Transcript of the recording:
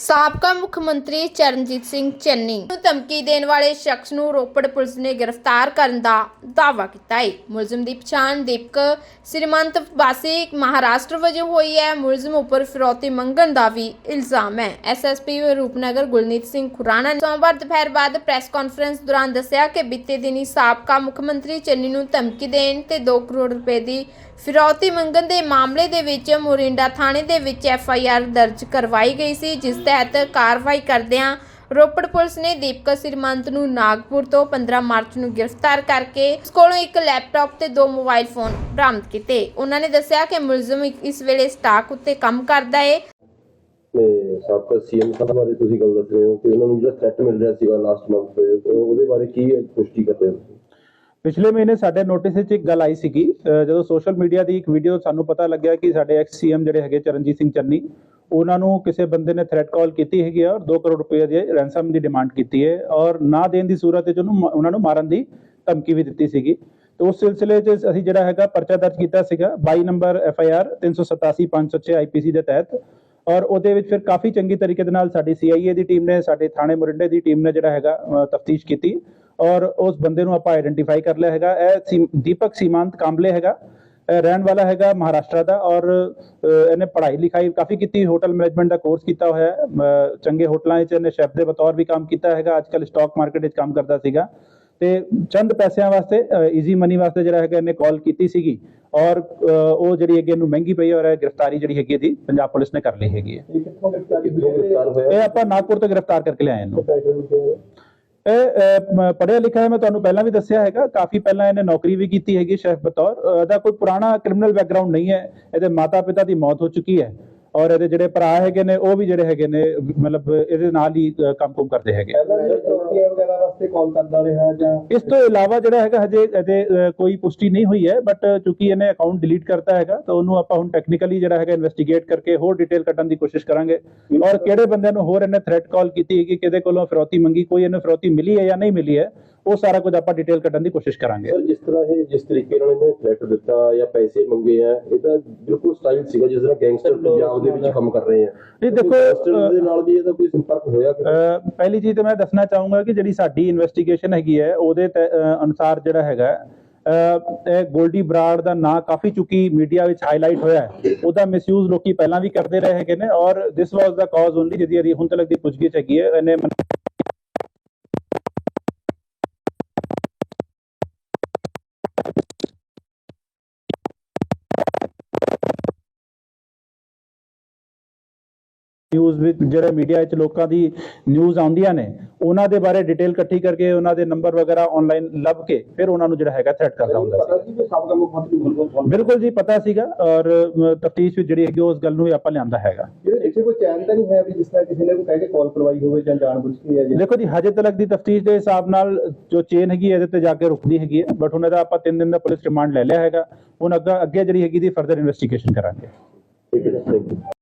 ਸਾਬਕਾ ਮੁੱਖ ਮੰਤਰੀ ਚਰਨਜੀਤ ਸਿੰਘ ਚੰਨੀ ਨੂੰ ਧਮਕੀ ਦੇਣ ਵਾਲੇ ਸ਼ਖਸ ਨੂੰ ਰੋਪੜ ਪੁਲਿਸ ਨੇ ਗ੍ਰਿਫਤਾਰ ਕਰਨ ਦਾ ਦਾਅਵਾ ਕੀਤਾ ਹੈ। ਮੁਲਜ਼ਮ ਦੀ ਪਛਾਣ ਦੀਪਕ ਸ੍ਰੀਮੰਤ ਵਾਸੀ ਮਹਾਰਾਸ਼ਟਰ ਵਜੋਂ ਹੋਈ ਹੈ। ਮੁਲਜ਼ਮ ਉੱਪਰ ਫਿਰੌਤੀ ਮੰਗਣ ਦਾ ਵੀ ਇਲਜ਼ਾਮ ਹੈ। ਐਸਐਸਪੀ ਰੂਪਨਗਰ ਗੁਲਨੀਤ ਸਿੰਘ ਖੁਰਾਣਾ ਨੇ ਸੋਮਵਾਰ ਦੁਪਹਿਰ ਬਾਅਦ ਪ੍ਰੈਸ ਕਾਨਫਰੰਸ ਦੌਰਾਨ ਦੱਸਿਆ ਕਿ ਬੀਤੇ ਦਿਨੀ ਸਾਬਕਾ ਮੁੱਖ ਮੰਤਰੀ ਚੰਨੀ ਨੂੰ ਧਮਕੀ ਦੇਣ ਤੇ 2 ਕਰੋੜ ਰੁਪਏ ਦੀ ਫਿਰੌਤੀ ਮੰਗਣ ਦੇ ਮਾਮਲੇ ਦੇ ਵਿੱਚ ਮੋਰਿੰਡਾ ਥਾਣੇ ਦੇ ਵਿੱਚ ਐਫ ਆਈ ਆਰ ਦਰਜ ਕਰਵਾਈ ਗਈ ਸੀ, ਜਿਸ ਤਹਿਤ ਕਾਰਵਾਈ ਕਰਦਿਆਂ ਰੋਪੜ ਪੁਲਿਸ ਨੇ ਦੀਪਕ ਸਿਰਮੰਤ ਨੂੰ ਨਾਗਪੁਰ ਤੋਂ 15 ਮਾਰਚ ਨੂੰ ਗ੍ਰਿਫਤਾਰ ਕਰਕੇ ਉਸ ਕੋਲੋਂ ਇੱਕ ਲੈਪਟਾਪ ਤੇ ਦੋ ਮੋਬਾਈਲ ਫੋਨ ਬਰਾਮਦ ਕੀਤੇ। ਉਹਨਾਂ ਨੇ ਦੱਸਿਆ ਕਿ ਮੁਲਜ਼ਮ ਇਸ ਵੇਲੇ ਸਟਾਕ ਉੱਤੇ ਕੰਮ ਕਰਦਾ ਹੈ ਤੇ ਸਾਬਕਾ ਸੀਐਮ ਸਾਹਿਬ ਬਾਰੇ ਤੁਸੀਂ ਗੱਲ ਦੱਸ ਰਹੇ ਹੋ ਕਿ ਉਹਨਾਂ ਨੂੰ ਜਿਹੜਾ ਥ੍ਰੈਟ ਮਿਲ ਰਿਹਾ ਸੀਗਾ ਲਾਸਟ ਮੰਥ ਉਹਦੇ ਬਾਰੇ ਕੀ ਪੁਸ਼ਟੀ ਕਰਦੇ ਹੋ ਪਿਛਲੇ ਮਹੀਨੇ ਸਾਡੇ ਨੋਟਿਸ ਵਿੱਚ ਇੱਕ ਗੱਲ ਆਈ ਸੀਗੀ ਜਦੋਂ ਸੋਸ਼ਲ ਮੀਡੀਆ ਦੀ ਇੱਕ ਵੀਡੀਓ ਸਾਨੂੰ ਪਤਾ ਲੱਗਿਆ ਕਿ ਸਾਡੇ ਐਕਸ ਸੀਐਮ ਜਿਹੜੇ ਹੈਗੇ ਚਰਨਜੀਤ ਸਿੰਘ ਚੰਨੀ, ਉਹਨਾਂ ਨੂੰ ਕਿਸੇ ਬੰਦੇ ਨੇ ਥ੍ਰੈਟ ਕਾਲ ਕੀਤੀ ਹੈਗੀ ਔਰ 2 ਕਰੋੜ ਰੁਪਏ ਦੀ ਰੈਂਸਮ ਦੀ ਡਿਮਾਂਡ ਕੀਤੀ ਹੈ ਔਰ ਨਾ ਦੇਣ ਦੀ ਸੂਰਤ ਵਿੱਚ ਉਹਨੂੰ ਉਹਨਾਂ ਨੂੰ ਮਾਰਨ ਦੀ ਧਮਕੀ ਵੀ ਦਿੱਤੀ ਸੀਗੀ। ਤੇ ਉਸ ਸਿਲਸਿਲੇ 'ਚ ਅਸੀਂ ਜਿਹੜਾ ਹੈਗਾ ਪਰਚਾ ਦਰਜ ਕੀਤਾ ਸੀਗਾ 22 number F I R 387 506 IPC ਦੇ ਤਹਿਤ ਔਰ ਉਹਦੇ ਵਿੱਚ ਫਿਰ ਕਾਫੀ ਚੰਗੀ ਤਰੀਕੇ ਦੇ ਨਾਲ ਸਾਡੀ ਸੀਆਈਏ ਦੀ ਟੀਮ ਨੇ, ਸਾਡੇ ਥਾਣੇ ਮੁਰਿੰਡੇ ਦੀ ਟੀਮ ਨੇ ਜਿਹੜਾ ਹੈਗਾ ਤਫਤੀਸ਼ ਕੀਤੀ। ਔਰ ਉਸ ਬੰਦੇ ਨੂੰ ਆਪਾਂ ਆਇਡੈਂਟੀਫਾਈ ਕਰ ਲਿਆ ਹੈਗਾ। ਇਹ ਦੀਪਕ ਸੀਮਾਂਤ ਕਾਂਬਲੇ ਹੈਗਾ। ਰਹਿਣ ਵਾਲਾ ਹੈਗਾ ਮਹਾਰਾਸ਼ਟਰ ਦਾ ਔਰ ਇਹਨੇ ਪੜ੍ਹਾਈ ਲਿਖਾਈ ਕਾਫੀ ਕੀਤੀ ਹੋਟਲ ਮੈਨੇਜਮੈਂਟ ਦਾ ਕੋਰਸ ਕੀਤਾ ਹੋਇਆ ਹੈ। ਚੰਗੇ ਹੋਟਲਾਂ ਵਿੱਚ ਇਹਨੇ ਸ਼ੈਫ ਦੇ ਬਤੌਰ ਵੀ ਕੰਮ ਕੀਤਾ ਹੈਗਾ। ਅੱਜਕੱਲ ਸਟਾਕ ਮਾਰਕੀਟ ਵਿੱਚ ਕੰਮ ਕਰਦਾ ਸੀਗਾ। ਤੇ ਚੰਦ ਪੈਸਿਆਂ ਵਾਸਤੇ ਈਜ਼ੀ ਮਨੀ ਵਾਸਤੇ ਜਿਹੜਾ ਹੈਗਾ ਇਹਨੇ ਕਾਲ ਕੀਤੀ ਸੀਗੀ। ਔਰ ਉਹ ਜਿਹੜੀ ਹੈਗੀ ਇਹਨੂੰ ਮਹਿੰਗੀ ਪਈ ਔਰ ਇਹ ਗ੍ਰਿਫਤਾਰੀ ਜਿਹੜੀ ਹੈਗੀ ਇਹਦੀ ਪੰਜਾਬ ਪੁਲਿਸ ਨੇ ਕਰ ਲਈ ਹੈਗੀ ਹੈ। ਇਹ ਆਪਾਂ ਨਾਗਪੁਰ ਤੋਂ ਗ੍ਰਿਫਤਾਰ ਕਰਕੇ ਲਿਆਏ ਇਹਨੂੰ। ਇਹ ਪੜਿਆ ਲਿਖਿਆ ਹੈ ਮੈਂ ਤੁਹਾਨੂੰ ਪਹਿਲਾਂ ਵੀ ਦੱਸਿਆ ਹੈਗਾ, ਕਾਫੀ ਪਹਿਲਾਂ ਇਹਨੇ ਨੌਕਰੀ ਵੀ ਕੀਤੀ ਹੈਗੀ ਸ਼ੈਫ ਬਤੌਰ। ਇਹਦਾ ਕੋਈ ਪੁਰਾਣਾ ਕ੍ਰਿਮੀਨਲ ਬੈਕਗ੍ਰਾਉਂਡ ਨਹੀਂ ਹੈ। ਇਹਦੇ ਮਾਤਾ ਪਿਤਾ ਦੀ ਮੌਤ ਹੋ ਚੁੱਕੀ ਹੈ। ਔਰ ਇਹਦੇ ਜਿਹੜੇ ਭਰਾ ਹੈਗੇ ਨੇ ਉਹ ਵੀ ਜਿਹੜੇ ਹੈਗੇ ਨੇ ਮਤਲਬ ਇਹਦੇ ਨਾਲ ਹੀ ਅਹ, ਕੰਮ-ਕੁਮ ਕਰਦੇ ਹੈਗੇ। ਇਸ ਤੋਂ ਇਲਾਵਾ ਜਿਹੜਾ ਹੈਗਾ ਹਜੇ ਇਹਦੇ ਕੋਈ ਪੁਸ਼ਟੀ ਨਹੀਂ ਹੋਈ ਹੈ ਬਟ ਚੂੰਕਿ ਇਹਨੇ ਅਕਾਊਂਟ ਡਿਲੀਟ ਕਰਤਾ ਹੈਗਾ ਤਾਂ ਉਹਨੂੰ ਆਪਾਂ ਹੁਣ ਟੈਕਨੀਕਲੀ ਜਿਹੜਾ ਹੈਗਾ ਇਨਵੈਸਟੀਗੇਟ ਕਰਕੇ ਹੋਰ ਡਿਟੇਲ ਕੱਢਣ ਦੀ ਕੋਸ਼ਿਸ਼ ਕਰਾਂਗੇ। ਔਰ ਕਿਹੜੇ ਬੰਦਿਆਂ ਨੂੰ ਹੋਰ ਇਹਨੇ ਥ੍ਰੈਟ ਕਾਲ ਕੀਤੀ ਹੈਗੀ ਕਿਹਦੇ ਕੋਲੋਂ ਫਿਰੌਤੀ ਮੰਗੀ ਕੋਈ ਇਹਨੂੰ ਫਿਰੌਤੀ ਮਿਲੀ ਹੈ ਜਾਂ ਨਹੀਂ ਮਿਲੀ ਹੈ ਉਹ ਸਾਰਾ ਕੁਝ ਆਪਾਂ ਡਿਟੇਲ ਕੱਢਣ ਦੀ ਕੋਸ਼ਿਸ਼ ਕਰਾਂਗੇ। ਸਰ ਜਿਸ ਤਰ੍ਹਾਂ ਇਹ ਜਿਸ ਤਰੀਕੇ ਨਾਲ ਇਹਨੇ ਥ੍ਰੈਟ ਦਿੱਤਾ ਜਾਂ ਪੈਸੇ ਮੰਗੇ ਆ ਇਹ ਤਾਂ ਬਿਲਕੁਲ ਸਟਾਈਲ ਸੀਗਾ ਜਿਸ ਤਰ੍ਹਾਂ ਗੈਂਗਸਟਰ ਪੰਜਾਬ ਦੇ ਵਿੱਚ ਕੰਮ ਕਰ ਰਹੇ ਆ। ਨਹੀਂ, ਦੇਖੋ, ਦੇ ਨਾਲ ਵੀ ਇਹਦਾ ਕੋਈ ਸੰਪਰਕ ਹੋਇਆ ਕਿ ਪਹਿਲੀ ਚੀਜ਼ ਤਾਂ ਮੈਂ ਦੱਸਣਾ ਚਾਹੂੰਗਾ ਕਿ ਜਿਹੜੀ ਸਾਡੀ ਇਨਵੈਸਟੀਗੇਸ਼ਨ ਹੈਗੀ ਹੈ ਉਹਦੇ ਅਨੁਸਾਰ ਜਿਹੜਾ ਹੈਗਾ ਇਹ ਗੋਲਡੀ ਬਰਾੜ ਦਾ ਨਾਂ ਕਾਫੀ ਚੁੱਕੀ ਮੀਡੀਆ ਵਿੱਚ ਹਾਈਲਾਈਟ ਹੋਇਆ ਹੈ। ਉਹਦਾ ਮਿਸਯੂਜ਼ ਲੋਕੀ ਪਹਿਲਾਂ ਵੀ ਕਰਦੇ ਰਹੇ ਹੈਗੇ ਨੇ ਔਰ ਦਿਸ ਵਾਸ ਦਾ ਕਾਜ਼ ਓਨਲੀ ਜਿਹਦੀ ਹੁਣ ਤੱਕ ਦੀ ਪੁੱਛਗਿੱਛ ਹੈਗੀ ਹੈ ਇਹਨੇ ਨਿਊਜ਼ ਵਿੱਚ ਜਿਹੜੇ ਮੀਡੀਆ ਵਿੱਚ ਲੋਕਾਂ ਦੀ ਨਿਊਜ਼ ਆਉਂਦੀਆਂ ਨੇ ਉਹਨਾਂ ਦੇ ਬਾਰੇ ਡਿਟੇਲ ਇਕੱਠੀ ਕਰਕੇ ਉਹਨਾਂ ਦੇ ਨੰਬਰ ਵਗੈਰਾ ਆਨਲਾਈਨ ਲੱਭ ਕੇ ਫਿਰ ਉਹਨਾਂ ਨੂੰ ਜਿਹੜਾ ਹੈਗਾ ਥ੍ਰੈਟ ਕਰਦਾ ਹੁੰਦਾ ਸੀ ਬਿਲਕੁਲ ਜੀ ਪਤਾ ਸੀਗਾ ਔਰ ਤਫਤੀਸ਼ ਵਿੱਚ ਜਿਹੜੀ ਹੈਗੀ ਉਸ ਗੱਲ ਨੂੰ ਵੀ ਆਪਾਂ ਲਿਆਂਦਾ ਹੈਗਾ। ਇੱਥੇ ਕੋਈ ਚੈਨ ਤਾਂ ਨਹੀਂ ਹੈ ਵੀ ਜਿਸ ਤਰ੍ਹਾਂ ਕਿਸੇ ਨੇ ਕੋਈ ਕਹਿ ਕੇ ਕਾਲ ਕਰਵਾਈ ਹੋਵੇ ਜਾਂ ਜਾਣਬੁੱਝ ਕੇ ਹੈ ਜੀ ਦੇਖੋ ਜੀ ਹਜੇ ਤੱਕ ਦੀ ਤਫਤੀਸ਼ ਦੇ ਹਿਸਾਬ ਨਾਲ ਜੋ ਚੇਨ ਹੈਗੀ ਹੈ, ਇਹਦੇ ਤੇ ਜਾ ਕੇ ਰੁਕਦੀ ਹੈਗੀ ਹੈ ਬਟ ਹੁਣ ਇਹਦਾ ਆਪਾਂ 3 ਦਿਨ ਦਾ ਪੁਲਿਸ ਰਿਮਾਂਡ ਲੈ ਲਿਆ ਹੈਗਾ। ਹੁਣ ਅੱਗੇ ਅੱਗੇ ਜਿਹੜੀ ਹੈਗੀ ਦੀ ਫਰਦਰ ਇਨਵੈਸਟੀਗੇਸ਼ਨ ਕਰਾਂਗੇ। ਠੀਕ ਹੈ ਥੈਂਕ ਯੂ